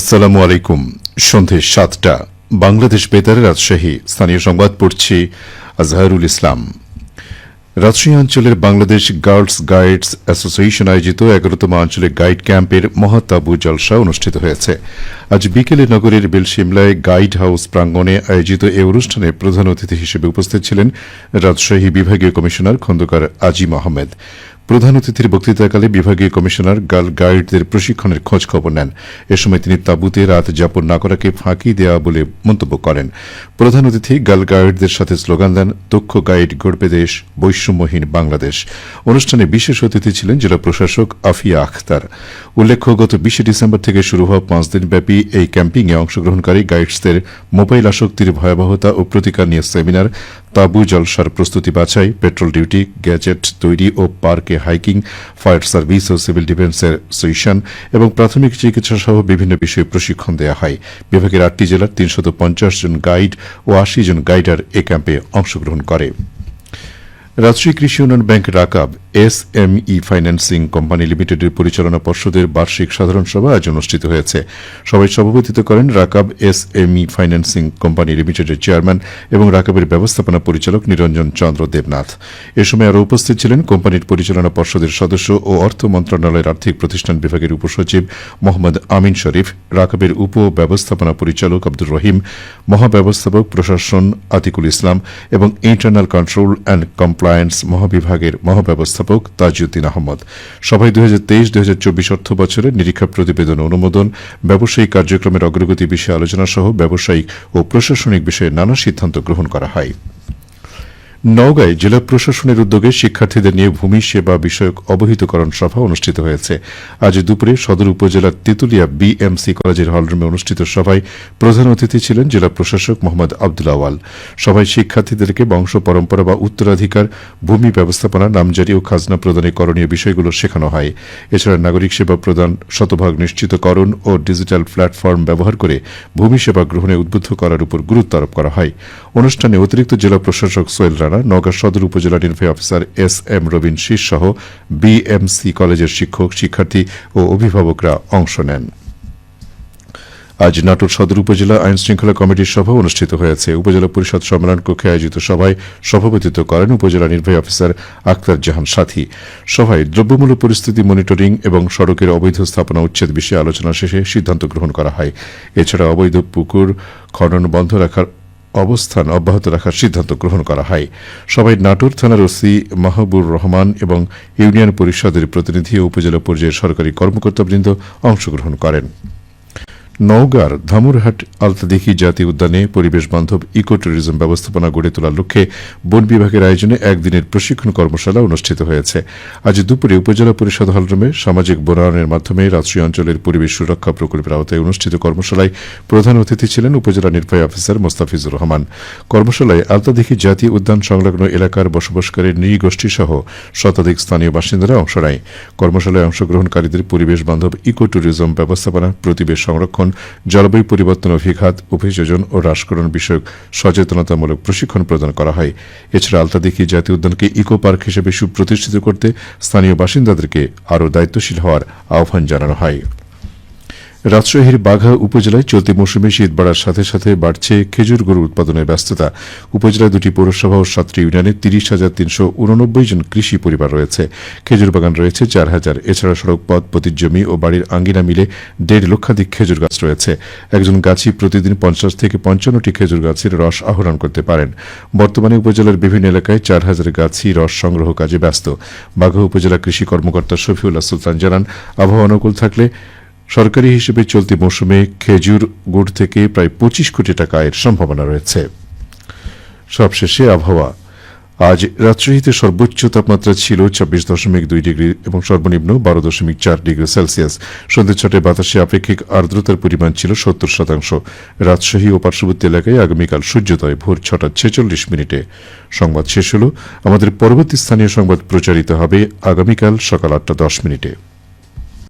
আসসালামু আলাইকুম। সন্ধে সাতটা। বাংলাদেশ বেতারে রাজশাহী। স্থানীয় সংবাদ পড়ছি আজহারুল ইসলাম। রাজশাহী অঞ্চলের বাংলাদেশ গার্লস গাইডস অ্যাসোসিয়েশন আয়োজিত এগারোতম আঞ্চলিক গাইড ক্যাম্পের মহাতাবু জলসা অনুষ্ঠিত হয়েছে। আজ বিকেলে নগরের বেলশিমলায় গাইড হাউস প্রাঙ্গণে আয়োজিত এই অনুষ্ঠানে প্রধান অতিথি হিসেবে উপস্থিত ছিলেন রাজশাহী বিভাগীয় কমিশনার খন্দকার আজিম আহমেদ। প্রধান অতিথির বক্তৃতাকালে বিভাগীয় কমিশনার গার্ল গাইডদের প্রশিক্ষণের খোঁজ খবর নেন। এ সময় তিনি তাঁবুতে রাত যাপন না করাকে ফাঁকি দেওয়া বলে মন্তব্য করেন। প্রধান অতিথি গার্ল গাইডদের সাথে স্লোগান দেন, দক্ষ গাইড গড়বে দেশ, বৈষম্যহীন বাংলাদেশ। অনুষ্ঠানে বিশেষ অতিথি ছিলেন জেলা প্রশাসক আফিয়া আখতার। উল্লেখ্য, গত বিশে ডিসেম্বর থেকে শুরু হওয়া পাঁচ দিনব্যাপী এই ক্যাম্পিংয়ে অংশগ্রহণকারী গাইডসদের মোবাইল আসক্তির ভয়াবহতা ও প্রতিকার নিয়ে সেমিনার তাবু জলসার প্রস্তুতি বাছাই, পেট্রোল ডিউটি, গ্যাজেট তৈরি ও পার্কে হাইকিং, ফায়ার সার্ভিস ও সিভিল ডিফেন্সের সুইশন এবং প্রাথমিক চিকিৎসা সহ বিভিন্ন বিষয়ে প্রশিক্ষণ দেওয়া হয়। বিভাগের আটটি জেলার তিনশত জন গাইড ও আশি জন গাইডার এ ক্যাম্পে অংশগ্রহণ করে। রাষ্ট্রীয় কৃষি উন্নয়ন bank Rakab S M E financing company লিমিটেডের পরিচালনা পর্ষদের বার্ষিক সাধারণ সভা আজ অনুষ্ঠিত হয়েছে। সভায় সভাপতিত্ব করেন Rakab S M E financing company লিমিটেডের চেয়ারম্যান এবং রাকাবের ব্যবস্থাপনা পরিচালক নিরঞ্জন চন্দ্র দেবনাথ। এ সময় আরও উপস্থিত ছিলেন কোম্পানির পরিচালনা পর্ষদের সদস্য ও অর্থ মন্ত্রণালয়ের আর্থিক প্রতিষ্ঠান বিভাগের উপসচিব মোহাম্মদ আমিন শরীফ, রাকাবের উপ ব্যবস্থাপনা পরিচালক আব্দুর রহিম, মহাব্যবস্থাপক প্রশাসন আতিকুল ইসলাম এবং ইন্টারনাল কন্ট্রোল অ্যান্ড কমপ্লায়েন্স মহাবিভাগের মহাব্যবস্থাপক তাজউদ্দিন আহমদ। সভায় দুই হাজার তেইশ দুই হাজার চব্বিশ অর্থ বছরের নিরীক্ষা প্রতিবেদন অনুমোদন, ব্যবসায়িক কার্যক্রমের অগ্রগতি বিষয়ে আলোচনা সহ ব্যবসায়িক ও প্রশাসনিক বিষয়ে নানা সিদ্ধান্ত গ্রহণ করা হয়। নওগাঁয় জেলা প্রশাসনের উদ্যোগে শিক্ষার্থীদের নিয়ে ভূমি সেবা বিষয়ক অবহিতকরণ সভা অনুষ্ঠিত হয়েছে। আজ দুপুরে সদর উপজেলার তেতুলিয়া বিএমসি কলেজের হলরুমে অনুষ্ঠিত সভায় প্রধান অতিথি ছিলেন জেলা প্রশাসক মোহাম্মদ আব্দুল আওয়াল। সভায় শিক্ষার্থীদেরকে বংশ, পরম্পরা বা উত্তরাধিকার, ভূমি ব্যবস্থাপনা, নামজারি ও খাজনা প্রদানের করণীয় বিষয়গুলো শেখানো হয়। এছাড়া নাগরিক সেবা প্রদান, শতভাগ নিশ্চিতকরণ ও ডিজিটাল প্ল্যাটফর্ম ব্যবহার করে ভূমি সেবা গ্রহণে উদ্বুদ্ধ করার উপর গুরুত্ব আরোপ করা হয়। অনুষ্ঠানে অতিরিক্ত জেলা প্রশাসক সোয়েল রানা নওগাঁ সদর উপজেলা নির্বাহী অফিসার এস এম রবিন শীষ সহ বিএমসি কলেজের শিক্ষক, শিক্ষার্থী ও অভিভাবকরা অংশ নেন। আজ নাটোর সদর উপজেলা আইন শৃঙ্খলা কমিটির সভা অনুষ্ঠিত হয়েছে। উপজেলা পরিষদ সম্মেলন কক্ষে আয়োজিত সভায় সভাপতিত্ব করেন উপজেলা নির্বাহী অফিসার আক্তার জাহান সাথী। সভায় দ্রব্যমূল্য পরিস্থিতি মনিটরিং এবং সড়কের অবৈধ স্থাপনা উচ্ছেদ বিষয়ে আলোচনা শেষে সিদ্ধান্ত গ্রহণ করা হয়। এছাড়া অবৈধ পুকুর খনন বন্ধ রাখার অবস্থান অব্যাহত রাখার সিদ্ধান্ত গ্রহণ করা হয়। সবাই নাটোর থানার ওসি মাহবুর রহমান এবং ইউনিয়ন পরিষদের প্রতিনিধি ও উপজেলা পর্যায়ের সরকারি কর্মকর্তাবৃন্দ অংশগ্রহণ করেন। নওগাঁর ধামুরহাট আলতাদিঘি জাতীয় উদ্যানে পরিবেশ বান্ধব ইকো ট্যুরিজম ব্যবস্থাপনা গড়ে তোলার লক্ষ্যে বন বিভাগের আয়োজনে একদিনের প্রশিক্ষণ কর্মশালা অনুষ্ঠিত হয়েছে। আজ দুপুরে উপজেলা পরিষদ হলরুমে সামাজিক বনায়নের মাধ্যমে রাষ্ট্রীয় অঞ্চলের পরিবেশ সুরক্ষা প্রকল্পের আওতায় অনুষ্ঠিত কর্মশালায় প্রধান অতিথি ছিলেন উপজেলা নির্বাহী অফিসার মোস্তাফিজুর রহমান। কর্মশালায় আলতাদিঘি জাতীয় উদ্যান সংলগ্ন এলাকার বসবাসকারী নৃগোষ্ঠী সহ শতাধিক স্থানীয় বাসিন্দারা অংশ নেয়। কর্মশালায় অংশগ্রহণকারীদের পরিবেশ বান্ধব ইকো ট্যুরিজম ব্যবস্থাপনা, প্রতিবেশ সংরক্ষণ জলবায়ু পরিবর্তন অভিঘাত অভিযোজন ও হ্রাসকরণ বিষয়ক সচেতনতামূলক প্রশিক্ষণ প্রদান করা হয়। এছাড়া আলতাদিঘি জাতীয় উদ্যানকে ইকো পার্ক হিসেবে সুপ্রতিষ্ঠিত করতে স্থানীয় বাসিন্দাদেরকে আরও দায়িত্বশীল হওয়ার আহ্বান জানানো হয়। রাজশাহীর বাঘা উপজেলায় চলতি মৌসুমে শীত বাড়ার সাথে সাথে বাড়ছে খেজুর গরু উৎপাদনের ব্যস্ততা। উপজেলায় দুটি পৌরসভা ও সাতটি ইউনিয়নে তিরিশ হাজার তিনশো উননব্বই জন কৃষি পরিবার রয়েছে। খেজুর বাগান রয়েছে চার হাজার। এছাড়া সড়ক পথ পতির জমি ও বাড়ির আঙ্গিনা মিলে দেড় লক্ষাধিক খেজুর গাছ রয়েছে। একজন গাছি প্রতিদিন পঞ্চাশ থেকে পঞ্চান্নটি খেজুর গাছের রস আহরণ করতে পারেন। বর্তমানে উপজেলার বিভিন্ন এলাকায় চার হাজার গাছি রস সংগ্রহ কাজে ব্যস্ত। বাঘা উপজেলা কৃষি কর্মকর্তা শফিউল্লাহ সুলতান জানান, আবহাওয়া অনুকূল থাকলে সরকারি হিসেবে চলতি মৌসুমে খেজুর গুড় থেকে প্রায় পঁচিশ কোটি টাকা আয়ের সম্ভাবনা রয়েছে। সবশেষে আবহাওয়া। আজ রাজশাহীতে সর্বোচ্চ তাপমাত্রা ছিল ছাব্বিশ দশমিক দুই ডিগ্রি এবং সর্বনিম্ন বারো দশমিক চার ডিগ্রি সেলসিয়াস। সন্ধ্যে ছটায় বাতাসে আপেক্ষিক আর্দ্রতার পরিমাণ ছিল সত্তর শতাংশ। রাজশাহী ও পার্শ্ববর্তী এলাকায় আগামীকাল সূর্যোদয়, ভোর ছটা ছেচল্লিশ মিনিটে। সংবাদ শেষ হল। আমাদের পরবর্তী স্থানীয় সংবাদ প্রচারিত হবে আগামীকাল সকাল আটটা দশ মিনিটে।